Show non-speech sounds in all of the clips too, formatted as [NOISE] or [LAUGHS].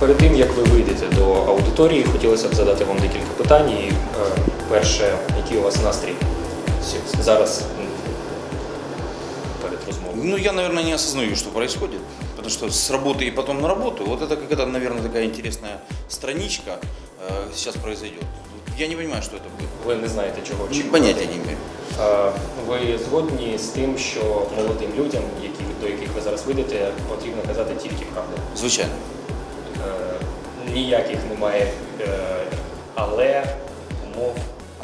Перед тим як ви вийдете до аудиторії, хотілося б задати вам декілька питань. І, осознаю, что происходит. Потому что с работы и потом на работу, вот это какая-то, наверное, такая интересная страничка э, сейчас произойдет. Я не понимаю, что это будет. Ви не знаєте, чого очікувати. Понятия не имею. Е, Ви згодні з тим, що молодим людям, які, до яких ви зараз вийдете, потрібно казати тільки правду. Звичайно. Е, Ніяких немає е, але, умов.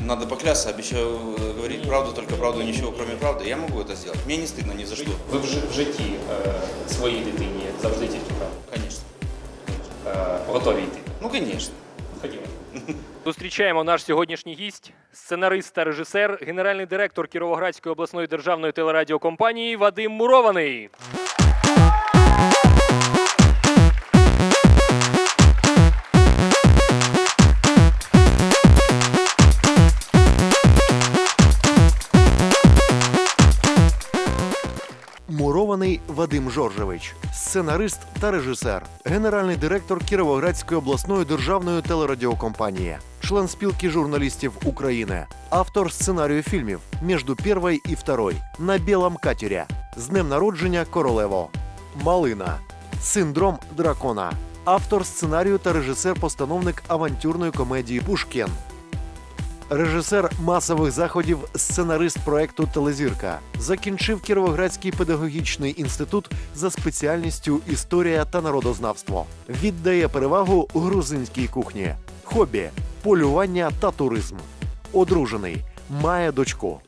Надо поклясться, обещаю э, говорить правду, только правду, ничего кроме правды. Я могу это сделать. Мне не стыдно ни за что. Ви в, жи- в житті е, своїй дитині завжди тільки правду. Конечно. Е, готові йти. Ну, конечно. Ходімо. [LAUGHS] Зустрічаємо наш сьогоднішній гість, сценарист та режисер, генеральний директор Кіровоградської обласної державної телерадіокомпанії Вадим Мурований. Вадим Жоржевич, сценарист та режисер, генеральний директор Кіровоградської обласної державної телерадіокомпанії, член спілки журналістів України, автор сценарію фільмів «Між первой і второй», на білом катері, з днем народження Королево, Малина, Синдром дракона, автор сценарію та режисер-постановник авантюрної комедії Пушкін. Режисер масових заходів, сценарист проекту Телезірка закінчив Кіровоградський педагогічний інститут за спеціальністю історія та народознавство. Віддає перевагу грузинській кухні, хобі, полювання та туризм. Одружений, має дочку.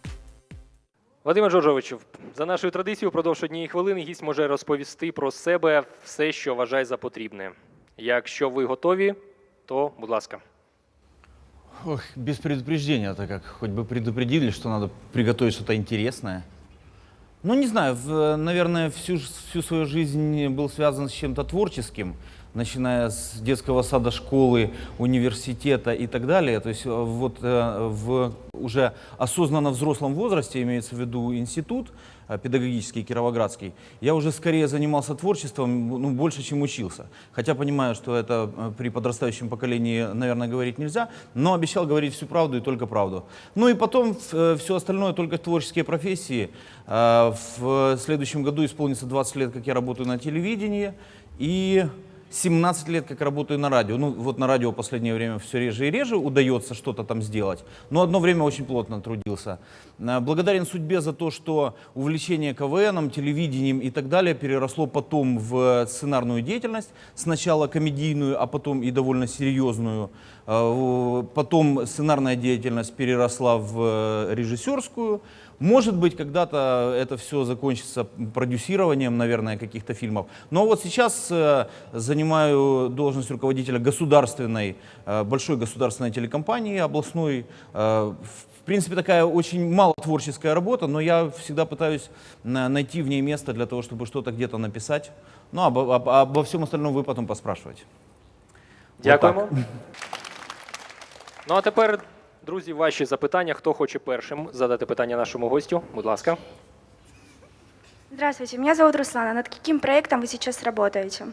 Вадиме Жоржовичу, за нашою традицією, впродовж однієї хвилини гість може розповісти про себе все, що вважає за потрібне. Якщо ви готові, то будь ласка. Ох, без предупреждения-то как, хоть бы предупредили, что надо приготовить что-то интересное. Ну, не знаю, в- наверное, всю, всю свою жизнь был связан с чем-то творческим, начиная с детского сада, школы, университета и так далее. То есть э, вот э, в уже осознанно взрослом возрасте, имеется в виду институт педагогический, кировоградский, я уже скорее занимался творчеством, ну, больше, чем учился. Хотя понимаю, что это э, при подрастающем поколении, наверное, говорить нельзя, но обещал говорить всю правду и только правду. Ну и потом все остальное только творческие профессии. Э, В следующем году исполнится 20 лет, как я работаю на телевидении, и 17 лет, как работаю на радио. Ну, вот на радио в последнее время все реже и реже удается что-то там сделать. Но одно время очень плотно трудился. Э, Благодарен судьбе за то, что увлечение КВНом, телевидением и так далее переросло потом в сценарную деятельность. Сначала комедийную, а потом и довольно серьезную. Э, Потом сценарная деятельность переросла в э, режиссерскую. Может быть, когда-то это все закончится продюсированием, наверное, каких-то фильмов. Но вот сейчас э, занимаю должность руководителя государственной, э, большой государственной телекомпании областной. Э, в- принципе, такая очень мало творческая работа, но я всегда пытаюсь на- найти в ней место для того, чтобы что-то где-то написать. Ну, обо, об- обо всем остальном вы потом поспрашиваете. Дякуємо. Ну а тепер, друзі, ваші запитання. Хто хоче першим задати питання нашому гостю? Будь ласка. Здравствуйте, меня зовут Руслана. Над каким проектом вы сейчас работаете?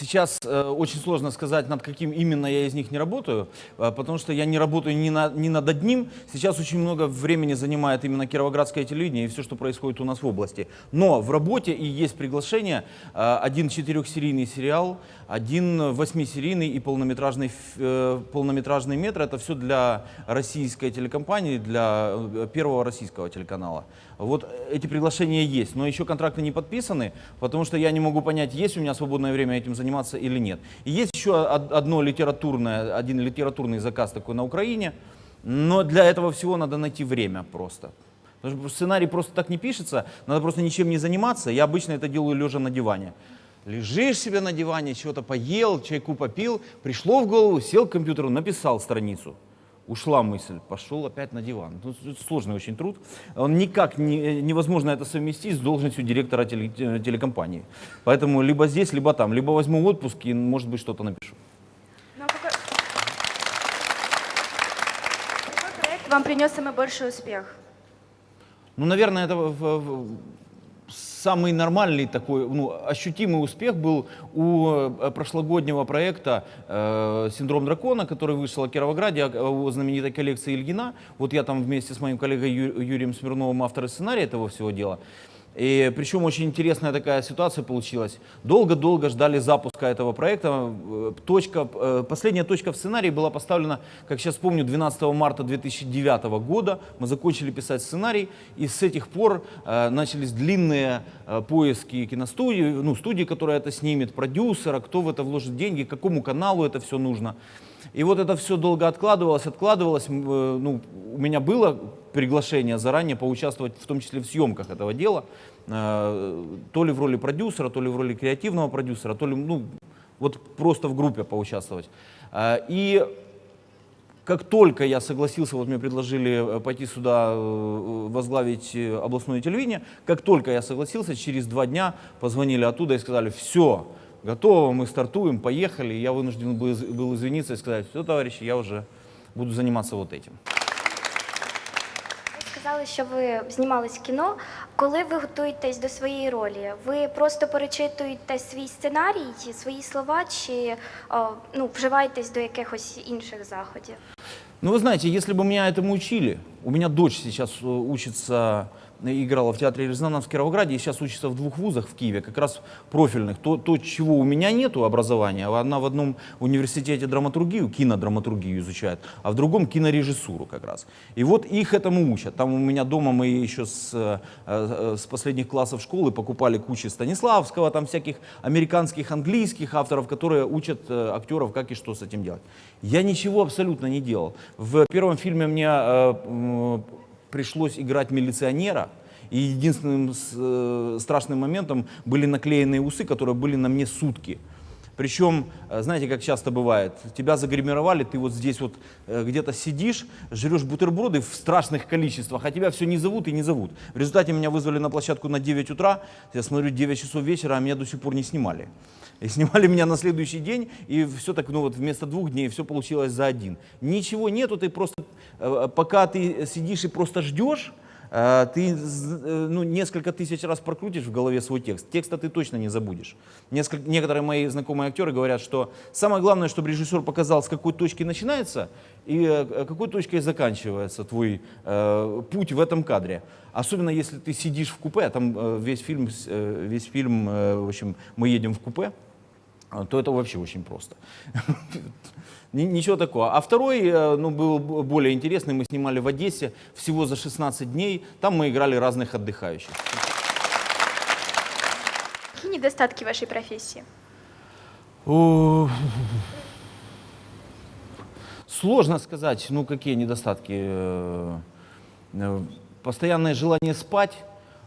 Сейчас э, очень сложно сказать, над каким именно я из них не работаю, э, потому что я не работаю ни, на, ни над одним. Сейчас очень много времени занимает именно кировоградское телевидение и все, что происходит у нас в области. Но в работе и есть приглашение. Э, один четырехсерийный сериал, один восьмисерийный и полнометражный, э, полнометражный метр. Это все для российской телекомпании, для э, первого российского телеканала. Вот эти приглашения есть, но еще контракты не подписаны, потому что я не могу понять, есть у меня свободное время этим заниматься или нет. И есть еще од- одно литературное, один литературный заказ такой на Украине, но для этого всего надо найти время просто. Потому что сценарий просто так не пишется, надо просто ничем не заниматься. Я обычно это делаю лежа на диване. Лежишь себе на диване, чего-то поел, чайку попил, пришло в голову, сел к компьютеру, написал страницу. Ушла мысль, пошел опять на диван. Ну, это сложный очень труд. Он никак не, невозможно это совместить с должностью директора теле- те- телекомпании. Поэтому либо здесь, либо там. Либо возьму отпуск и, может быть, что-то напишу. Ну, а какой... какой проект вам принес самый большой успех? Ну, наверное, это в- в- самый нормальный такой, ну, ощутимый успех был у э, прошлогоднего проекта э, «Синдром дракона», который вышел в Кировограде, у знаменитой коллекции Ильгина. Вот я там вместе с моим коллегой Ю- Юрием Смирновым автор и сценария этого всего дела. И причем очень интересная такая ситуация получилась. Долго-долго ждали запуска этого проекта. Э, Точка, э, последняя точка в сценарии была поставлена, как сейчас помню, 12 марта 2009 года. Мы закончили писать сценарий, и с этих пор э, начались длинные поиски киностудии, ну, студии, которая это снимет, продюсера, кто в это вложит деньги, какому каналу это все нужно. И вот это все долго откладывалось, откладывалось. Э, Ну, у меня было приглашение заранее поучаствовать, в том числе в съемках этого дела, э, то ли в роли продюсера, то ли в роли креативного продюсера, то ли, ну, вот просто в группе поучаствовать. Э, И как только я согласился, вот мне предложили пойти сюда возглавить областное телевидение, как только я согласился, через два дня позвонили оттуда и сказали, все, готово, мы стартуем, поехали. И я вынужден был, из- был извиниться и сказать, все, товарищи, я уже буду заниматься вот этим. Ви сказали, що ви знімались в кіно. Коли ви готуєтесь до своєї ролі, ви просто перечитуєте свій сценарій, свої слова, чи о, ну, вживаєтесь до якихось інших заходів? Ну, вы знаете, если бы меня этому учили, у меня дочь сейчас э, учится, э, играла в театре «Резонанс» в Кировограде и сейчас учится в двух вузах в Киеве, как раз профильных. То, то чего у меня нету образования, она в одном университете драматургию, кинодраматургию изучает, а в другом кинорежиссуру как раз. И вот их этому учат. Там у меня дома мы еще с, э, э, с последних классов школы покупали кучу Станиславского, там всяких американских, английских авторов, которые учат э, актеров, как и что с этим делать. Я ничего абсолютно не делал. В первом фильме мне пришлось играть милиционера, и единственным э, страшным моментом были наклеенные усы, которые были на мне сутки. Причем, э, знаете, как часто бывает, тебя загримировали, ты вот здесь вот э, где-то сидишь, жрешь бутерброды в страшных количествах, а тебя все не зовут и не зовут. В результате меня вызвали на площадку на 9 утра, я смотрю, 9 часов вечера, а меня до сих пор не снимали. И снимали меня на следующий день, и все так, ну вот вместо двух дней все получилось за один. Ничего нету, ты просто, э, пока ты сидишь и просто ждешь, ты з- э, ну, несколько тысяч раз прокрутишь в голове свой текст. Текста ты точно не забудешь. Несколько, некоторые мои знакомые актеры говорят, что самое главное, чтобы режиссер показал, с какой точки начинается и э, какой точкой заканчивается твой э, путь в этом кадре. Особенно если ты сидишь в купе, а там э, весь фильм, э, весь фильм, э, в общем, мы едем в купе, то это вообще очень просто. [LAUGHS] Ни- Ничего такого. А второй, э, ну, был более интересный, мы снимали в Одессе всего за 16 дней. Там мы играли разных отдыхающих. Какие недостатки вашей профессии? Сложно сказать, ну какие недостатки. Э, э, Постоянное желание спать,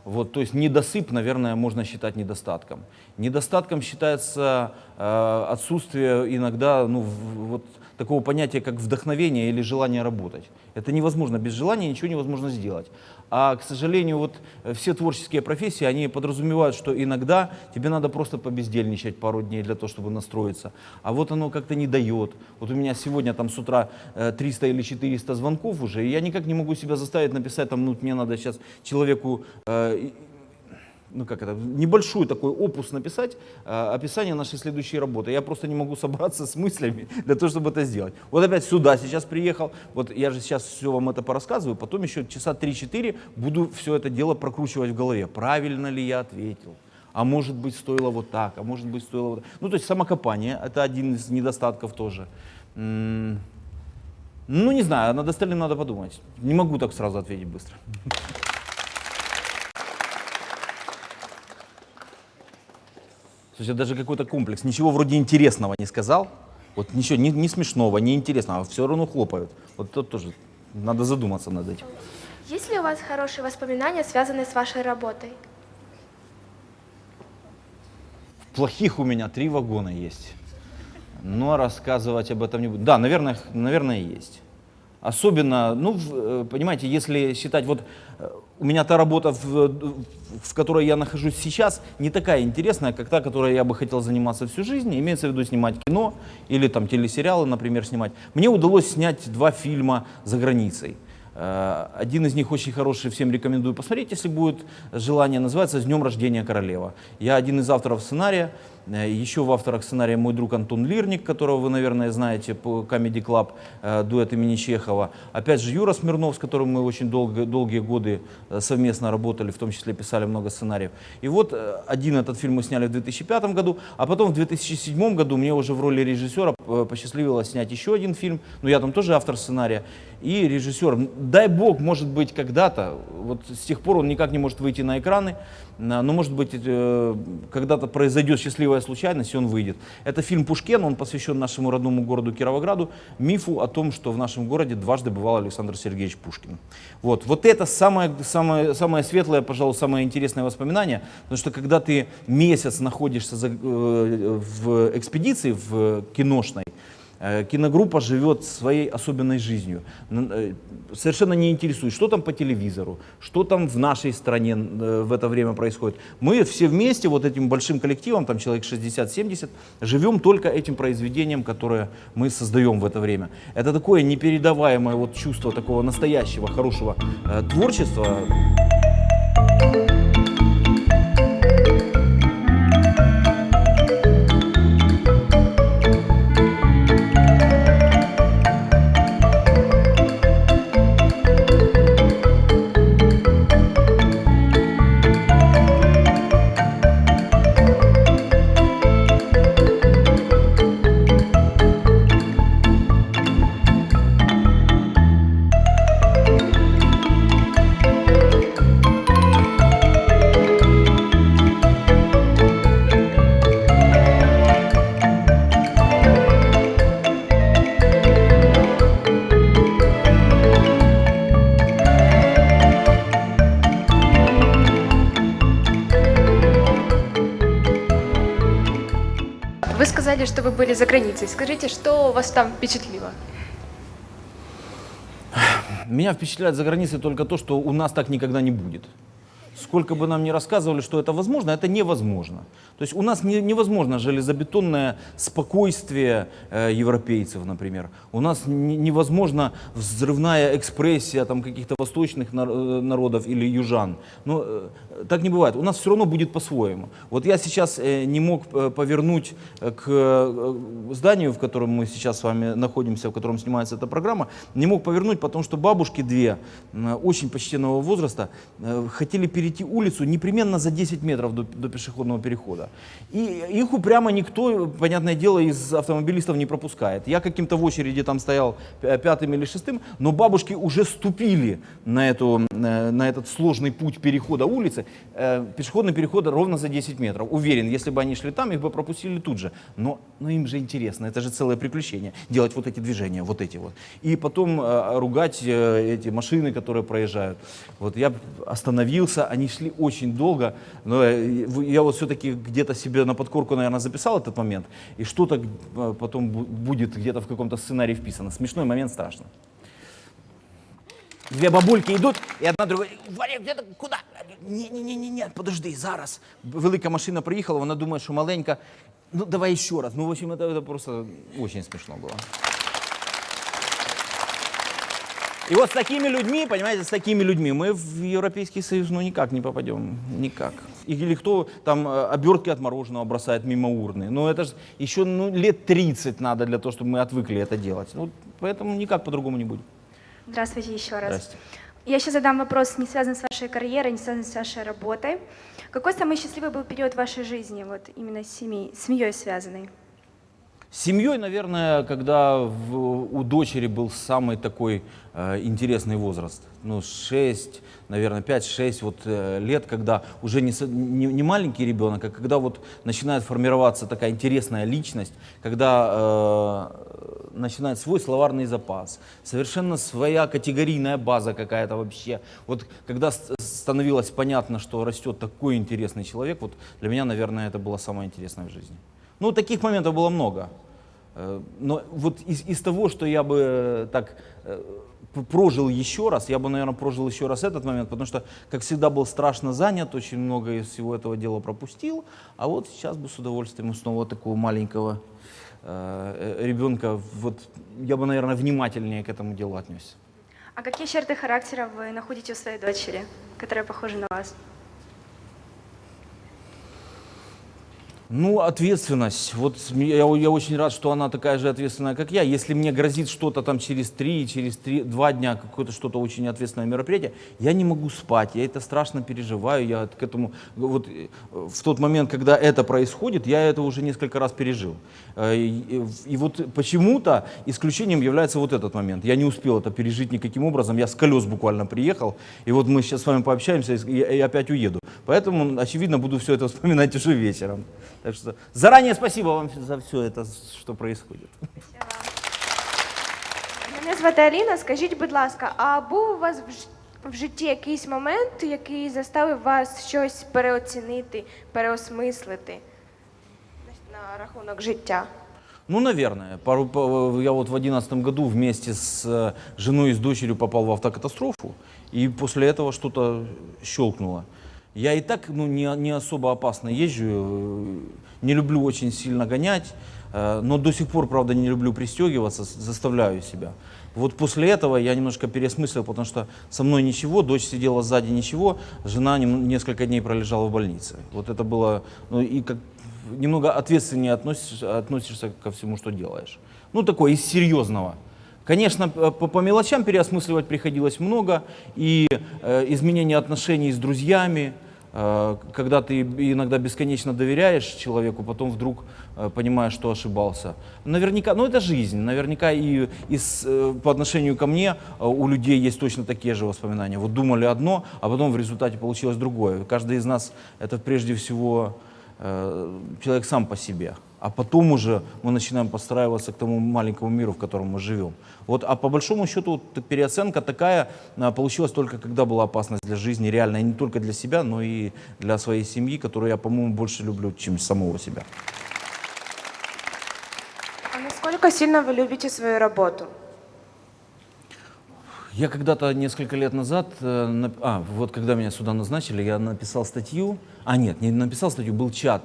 вот, то есть недосып, наверное, можно считать недостатком. Недостатком считается э, отсутствие иногда ну, в- вот, такого понятия, как вдохновение или желание работать. Это невозможно, без желания ничего невозможно сделать. А, к сожалению, вот э, все творческие профессии, они подразумевают, что иногда тебе надо просто побездельничать пару дней для того, чтобы настроиться. А вот оно как-то не дает. Вот у меня сегодня там с утра э, 300 или 400 звонков уже, и я никак не могу себя заставить написать, там, ну, мне надо сейчас человеку э, ну как это, небольшой такой опус написать, э, описание нашей следующей работы. Я просто не могу [LAUGHS] собраться с мыслями для того, чтобы это сделать. Вот опять сюда сейчас приехал, вот я же сейчас все вам это порассказываю, потом еще часа 3-4 буду все это дело прокручивать в голове. Правильно ли я ответил? А может быть стоило вот так, а может быть стоило вот так. Ну то есть самокопание, это один из недостатков тоже. Ну не знаю, над остальным надо подумать. Не могу так сразу ответить быстро. Слушай, даже какой-то комплекс. Ничего вроде интересного не сказал. Вот ничего, ни, ни смешного, ни интересного, а все равно хлопают. Вот тут тоже надо задуматься над этим. Есть ли у вас хорошие воспоминания, связанные с вашей работой? Плохих у меня три вагона есть. Но рассказывать об этом не буду. Да, наверное, наверное, есть. Особенно, ну, э, понимаете, если считать, вот э, у меня та работа, в, в которой я нахожусь сейчас, не такая интересная, как та, которой я бы хотел заниматься всю жизнь. Имеется в виду снимать кино или там телесериалы, например, снимать. Мне удалось снять два фильма за границей. Э, Один из них очень хороший, всем рекомендую посмотреть, если будет желание. Называется «С днем рождения королева». Я один из авторов сценария. Э, Еще в авторах сценария мой друг Антон Лирник, которого вы, наверное, знаете по Comedy Club, э, дуэт имени Чехова. Опять же, Юра Смирнов, с которым мы очень долго, долгие годы э, совместно работали, в том числе писали много сценариев. И вот один этот фильм мы сняли в 2005 году, а потом в 2007 году мне уже в роли режиссера посчастливилось снять еще один фильм. Ну, я там тоже автор сценария и режиссер. Дай бог, может быть, когда-то, вот с тех пор он никак не может выйти на экраны, но, может быть, э, когда-то произойдет счастливая случайность, и он выйдет. Это фильм «Пушкин», он посвящен нашему родному городу Кировограду, мифу о том, что в нашем городе дважды бывал Александр Сергеевич Пушкин. Вот, вот это самое, самое, самое светлое, пожалуй, самое интересное воспоминание, потому что когда ты месяц находишься за- э, в экспедиции, в киношной, Киногруппа живет своей особенной жизнью. Э, Совершенно не интересует, что там по телевизору, что там в нашей стране э, в это время происходит. Мы все вместе, вот этим большим коллективом, там человек 60-70, живем только этим произведением, которое мы создаем в это время. Это такое непередаваемое вот чувство такого настоящего, хорошего э, творчества. Вы сказали, что вы были за границей. Скажите, что вас там впечатлило? Меня впечатляет за границей только то, что у нас так никогда не будет. Сколько бы нам ни рассказывали, что это возможно, это невозможно. То есть у нас не- невозможно железобетонное спокойствие э, европейцев, например. У нас не- невозможно взрывная экспрессия там, каких-то восточных нар- э, народов или южан. Но э, так не бывает. У нас все равно будет по-своему. Вот я сейчас э, не мог э, повернуть э, к э, зданию, в котором мы сейчас с вами находимся, в котором снимается эта программа, не мог повернуть, потому что бабушки две, э, очень почтенного возраста, э, хотели перейти улицу непременно за 10 метров до, до пешеходного перехода. И их упрямо никто, понятное дело, из автомобилистов не пропускает. Я каким-то в очереди там стоял пятым или шестым, но бабушки уже ступили на, эту, э, на этот сложный путь перехода улицы. Э, Пешеходный переход ровно за 10 метров. Уверен, если бы они шли там, их бы пропустили тут же. Но, но им же интересно, это же целое приключение, делать вот эти движения, вот эти вот. И потом э, ругать эти машины, которые проезжают. Вот я остановился, они шли очень долго, но э, в- я вот все-таки где-то себе на подкорку, наверное, записал этот момент, и что-то э, потом бу- будет где-то в каком-то сценарии вписано. Смешной момент, страшно. Две бабульки йдуть, і одна другой, Варя, де ти- куди? Ні, ні, ні, ні, ні, подожди, зараз. Велика машина приїхала, вона думає, що маленька. Ну, давай ще раз. Ну, в общем, это, это просто очень смешно было. И вот с такими людьми, понимаете, с такими людьми мы в Европейский Союз ну никак не попадем, никак. Или кто там э, обертки от мороженого бросает мимо урны. Ну это же еще ну, лет 30 надо для того, чтобы мы отвыкли это делать. Ну, поэтому никак по-другому не будет. Здравствуйте еще раз. Здрасте. Я сейчас задам вопрос, не связанный с вашей карьерой, не связанный с вашей работой. Какой самый счастливый был период вашей жизни, вот именно с семьей, с семьей связанный? Семьей, наверное, когда в- у дочери был самый такой э, интересный возраст. Ну, 6, наверное, 5-6 вот, э, лет, когда уже не, не, не маленький ребенок, а когда вот начинает формироваться такая интересная личность, когда э, начинает свой словарный запас, совершенно своя категорийная база какая-то вообще. Вот когда становилось понятно, что растет такой интересный человек, вот для меня, наверное, это было самое интересное в жизни. Ну, таких моментов было много. Э, Но вот из, из того, что я бы э, так э, прожил еще раз, я бы, наверное, прожил еще раз этот момент, потому что, как всегда, был страшно занят, очень много из всего этого дела пропустил. А вот сейчас бы с удовольствием снова такого маленького э, ребенка, вот я бы, наверное, внимательнее к этому делу отнесся. А какие черты характера вы находите у своей дочери, которая похожа на вас? Ну, ответственность. Вот я, я очень рад, что она такая же ответственная, как я. Если мне грозит что-то там через три, через три, два дня, какое-то что-то очень ответственное мероприятие, я не могу спать, я это страшно переживаю, я к этому... Вот э, в тот момент, когда это происходит, я это уже несколько раз пережил. Э, И, и вот почему-то исключением является вот этот момент. Я не успел это пережить никаким образом, я с колес буквально приехал, и вот мы сейчас с вами пообщаемся и, и опять уеду. Поэтому, очевидно, буду все это вспоминать уже вечером. Так что заранее спасибо вам за все это, что происходит. Мене звати Аліна. Скажіть, будь ласка, а був у вас в ж- в житті якийсь момент, який заставив вас щось переоцінити, переосмислити на на рахунок життя? Ну, наверное. Пару, по- я вот в 2011 году вместе с э, женой и с дочерью попал в автокатастрофу, и после этого что-то щелкнуло. Я и так ну, не, не особо опасно езжу, э, не люблю очень сильно гонять, э, но до сих пор, правда, не люблю пристегиваться, заставляю себя. Вот после этого я немножко переосмыслил, потому что со мной ничего, дочь сидела сзади ничего, жена нем- несколько дней пролежала в больнице. Вот это было, ну и как немного ответственнее относишься, относишься ко всему, что делаешь. Ну, такое из серьезного. Конечно, по, по мелочам переосмысливать приходилось много, и э, изменение отношений с друзьями, э, когда ты иногда бесконечно доверяешь человеку, потом вдруг э, понимаешь, что ошибался. Наверняка, ну это жизнь, наверняка и, и с, э, по отношению ко мне э, у людей есть точно такие же воспоминания. Вот думали одно, а потом в результате получилось другое. Каждый из нас это прежде всего э, человек сам по себе. А потом уже мы начинаем подстраиваться к тому маленькому миру, в котором мы живем. Вот, а по большому счету вот переоценка такая а, получилась только когда была опасность для жизни реальная, не только для себя, но и для своей семьи, которую я, по-моему, больше люблю, чем самого себя. А насколько сильно вы любите свою работу? Я когда-то несколько лет назад, э, а, вот когда меня сюда назначили, я написал статью, а нет, не написал статью, был чат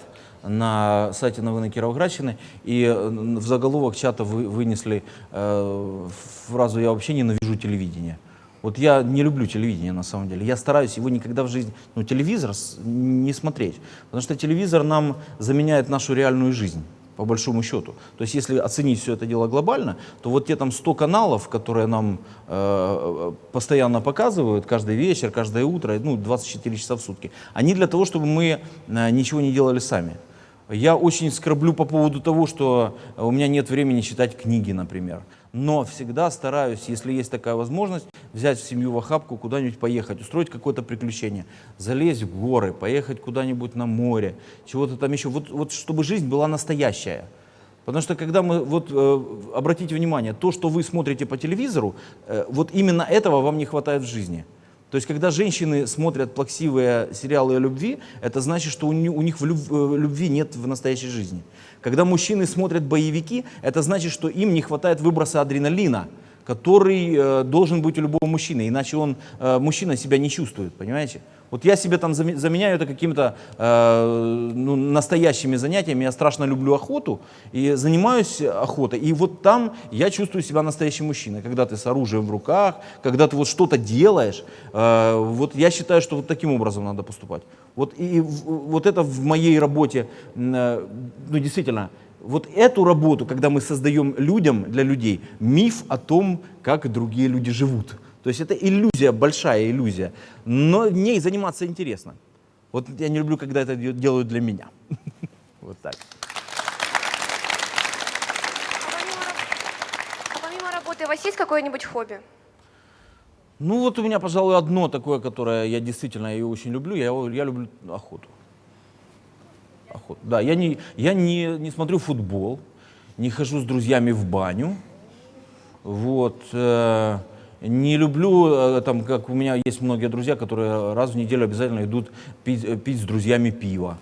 на сайте Новины Кировоградщины, и э, в заголовок чата э, фразу «я вообще ненавижу телевидение». Вот я не люблю телевидение на самом деле. Я стараюсь его никогда в жизни, ну, телевизор не смотреть. Потому что телевизор нам заменяет нашу реальную жизнь по большому счету. То есть если оценить все это дело глобально, то вот те там 100 каналов, которые нам э, постоянно показывают каждый вечер, каждое утро, ну 24 часа в сутки, они для того, чтобы мы э, ничего не делали сами. Я очень скорблю по поводу того, что у меня нет времени читать книги, например. Но всегда стараюсь, если есть такая возможность, взять семью в охапку, куда-нибудь поехать, устроить какое-то приключение, залезть в горы, поехать куда-нибудь на море, чего-то там еще. Вот, вот чтобы жизнь была настоящая. Потому что когда мы, вот э, обратите внимание, то, что вы смотрите по телевизору, э, вот именно этого вам не хватает в жизни. То есть, когда женщины смотрят плаксивые сериалы о любви, это значит, что у, ни- у них в э, любви нет в настоящей жизни. Когда мужчины смотрят боевики, это значит, что им не хватает выброса адреналина, который э, должен быть у любого мужчины, иначе он, э, мужчина себя не чувствует, понимаете? Вот я себе там заме- заменяю это какими-то э, ну, настоящими занятиями. Я страшно люблю охоту и занимаюсь охотой. И вот там я чувствую себя настоящим мужчиной. Когда ты с оружием в руках, когда ты вот что-то делаешь. э, вот я считаю, что вот таким образом надо поступать. Вот, и в- вот это в моей работе, э, ну действительно, вот эту работу, когда мы создаем людям, для людей, миф о том, как другие люди живут. То есть это иллюзия, большая иллюзия. Но ней заниматься интересно. Вот я не люблю, когда это де- делают для меня. [LAUGHS] Вот так. А помимо, раб- а помимо работы у вас есть какое-нибудь хобби? Ну вот у меня, пожалуй, одно такое, которое я действительно ее очень люблю. Я, его- я люблю охоту. Охоту. Да, я, не, я не, не смотрю футбол, не хожу с друзьями в баню. Вот. э, не люблю, э, там, как у меня есть многие друзья, которые раз в неделю обязательно идут пить, э, пить с друзьями пиво.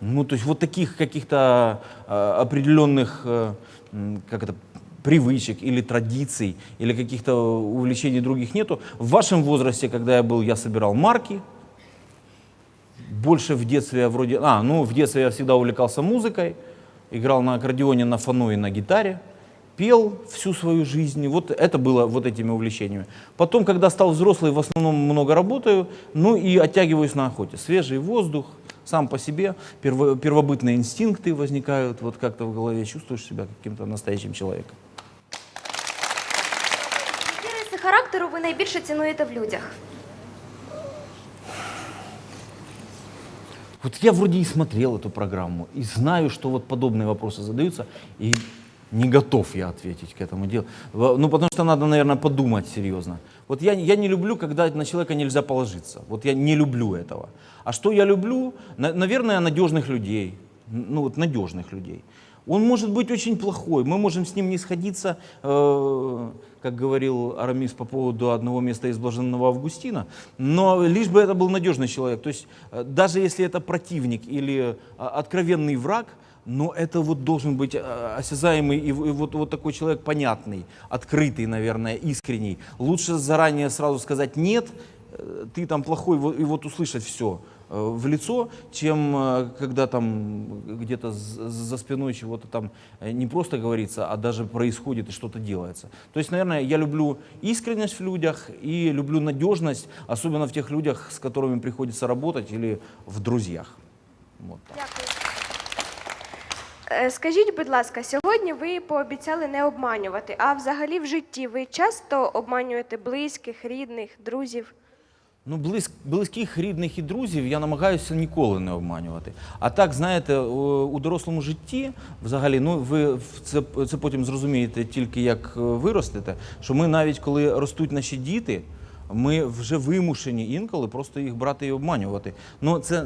Ну, то есть вот таких каких-то э, определенных э, как это, привычек или традиций, или каких-то увлечений других нету. В вашем возрасте, когда я был, я собирал марки, больше в детстве я вроде... А, ну, в детстве я всегда увлекался музыкой, играл на аккордеоне, на фану и на гитаре, пел всю свою жизнь. Вот это было вот этими увлечениями. Потом, когда стал взрослый, в основном много работаю, ну и оттягиваюсь на охоте. Свежий воздух, сам по себе, перво- первобытные инстинкты возникают, вот как-то в голове чувствуешь себя каким-то настоящим человеком. Які риси характеру ви найбільше цінуєте в людях? Вот я вроде и смотрел эту программу, и знаю, что вот подобные вопросы задаются, и не готов я ответить к этому делу. Ну, потому что надо, наверное, подумать серьезно. Вот я, я не люблю, когда на человека нельзя положиться. Вот я не люблю этого. А что я люблю? На- наверное, надежных людей. Ну, вот надежных людей. Он может быть очень плохой, мы можем с ним не сходиться, э, как говорил Арамис по поводу одного места из Блаженного Августина, но лишь бы это был надежный человек. То есть э, даже если это противник или э, откровенный враг, но это вот должен быть э, осязаемый и, вот, вот такой человек понятный, открытый, наверное, искренний. Лучше заранее сразу сказать «нет», э, ты там плохой, и вот услышать все в лицо, чем э, когда там где-то за спиной чего-то там э, не просто говорится, а даже происходит и что-то делается. То есть, наверное, я люблю искренность в людях и люблю надежность, особенно в тех людях, с которыми приходится работать или в друзьях. Вот так. Е, Скажіть, будь ласка, сьогодні ви пообіцяли не обманювати, а взагалі в житті ви часто обманюєте близьких, рідних, друзів? Ну, близь, близьких, рідних і друзів я намагаюся ніколи не обманювати. А так, знаєте, у дорослому житті, взагалі, ну ви це, це потім зрозумієте тільки як е, виростете, що ми навіть коли ростуть наші діти, ми вже вимушені інколи просто їх брати і обманювати. Ну, це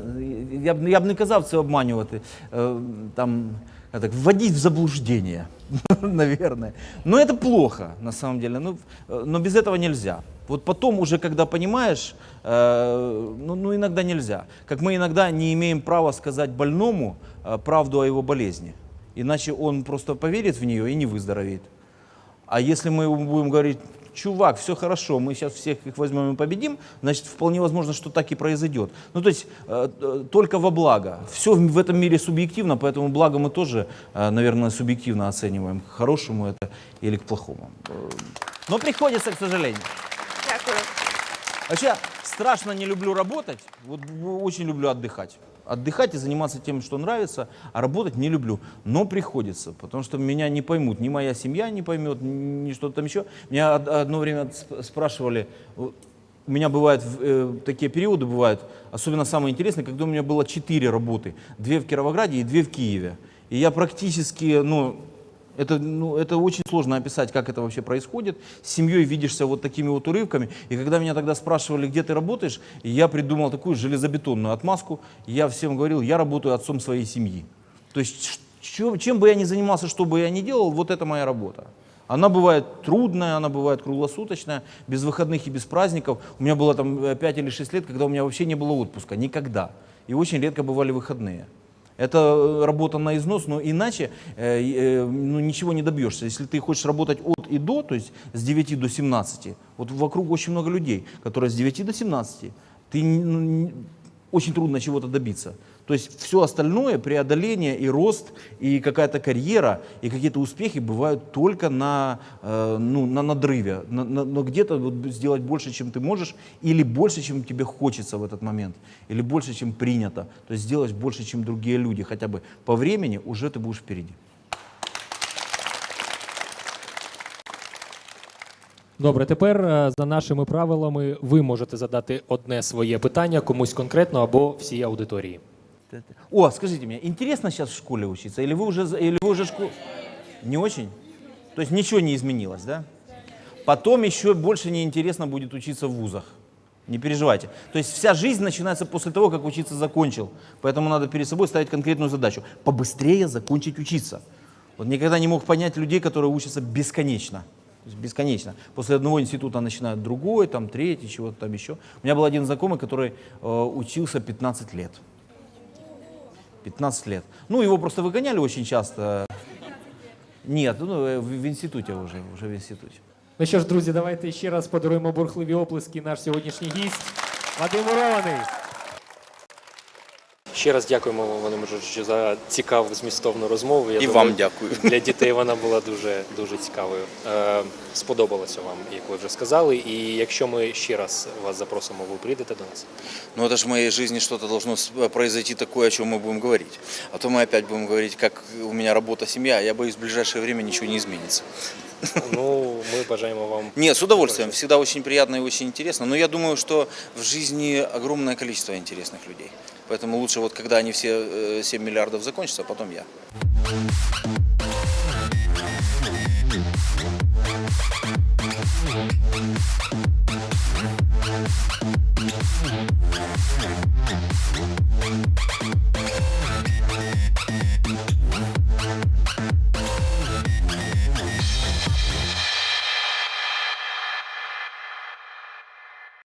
я б я б не казав це обманювати. е, Там так, вводить в заблуждение, [LAUGHS] наверное. Но это плохо, на самом деле. Ну, э, но без этого нельзя. Вот потом уже, когда понимаешь, э, ну, ну иногда нельзя. Как мы иногда не имеем права сказать больному э, правду о его болезни. Иначе он просто поверит в нее и не выздоровеет. А если мы будем говорить, чувак, все хорошо, мы сейчас всех их возьмем и победим, значит, вполне возможно, что так и произойдет. Ну, то есть, э, э, только во благо. Все в этом мире субъективно, поэтому благо мы тоже, э, наверное, субъективно оцениваем, к хорошему это или к плохому. Э, Но приходится, к сожалению. Дякую. Вообще, страшно не люблю работать, вот очень люблю отдыхать. Отдыхать и заниматься тем, что нравится, а работать не люблю. Но приходится, потому что меня не поймут, ни моя семья не поймет, ни что-то там еще. Меня од- одно время сп- спрашивали, у меня бывают э, такие периоды, бывают, особенно самые интересные, когда у меня было четыре работы. Две в Кировограде и две в Киеве. И я практически, ну, это, ну, это очень сложно описать, как это вообще происходит. С семьей видишься вот такими вот урывками. И когда меня тогда спрашивали, где ты работаешь, я придумал такую железобетонную отмазку. Я всем говорил, я работаю отцом своей семьи. То есть чё- чем бы я ни занимался, что бы я ни делал, вот это моя работа. Она бывает трудная, она бывает круглосуточная, без выходных и без праздников. У меня было там 5 или 6 лет, когда у меня вообще не было отпуска, никогда. И очень редко бывали выходные. Это э, работа на износ, но иначе э, э, ну, ничего не добьешься. Если ты хочешь работать от и до, то есть с 9 до 17, вот вокруг очень много людей, которые с 9 до 17, ты ну, очень трудно чего-то добиться. То есть все остальное, преодоление и рост, и какая-то карьера, и какие-то успехи бывают только на, э, ну, на надрыве. На- на- но где-то вот сделать больше, чем ты можешь, или больше, чем тебе хочется в этот момент, или больше, чем принято. То есть сделать больше, чем другие люди, хотя бы по времени уже ты будешь впереди. Добре, тепер е, за нашими правилами ви можете задати одне своє питання комусь конкретно або всій аудиторії. О, скажите мне, интересно сейчас в школе учиться? Или вы уже, или вы уже школу... Не очень? То есть ничего не изменилось, да? Потом еще больше неинтересно будет учиться в вузах. Не переживайте. То есть вся жизнь начинается после того, как учиться закончил. Поэтому надо перед собой ставить конкретную задачу. Побыстрее закончить учиться. Вот никогда не мог понять людей, которые учатся бесконечно. Бесконечно. После одного института начинают другой, там третий, чего-то там еще. У меня был один знакомый, который э, учился 15 лет. 15 лет. Ну, его просто выгоняли очень часто. Нет, ну э, в, в институте уже, уже в институте. Ну що ж, друзі, давайте ще раз подаруємо бурхливі оплески наш сьогоднішній гість Вадим Мурований. Ще раз дякуємо вам, Вадиме Жоржовичу, за цікаву змістовну розмову. Я И думаю, вам дякую. [LAUGHS] Для дітей вона була дуже дуже цікавою. Е, сподобалося вам, як ви вже сказали. І якщо ми ще раз вас запросимо, ви прийдете до нас. Ну это же в моей жизни что-то должно с- произойти такое, о чем мы будем говорить. А то мы опять будем говорить, как у меня работа, семья. Я боюсь, в ближайшее время ничего не изменится. Ну, ми бажаємо вам Нет, с удовольствием. Всегда очень приятно и очень интересно. Но я думаю, что в жизни огромное количество интересных людей. Поэтому лучше вот, когда они все э, 7 миллиардов закончатся, а потом я.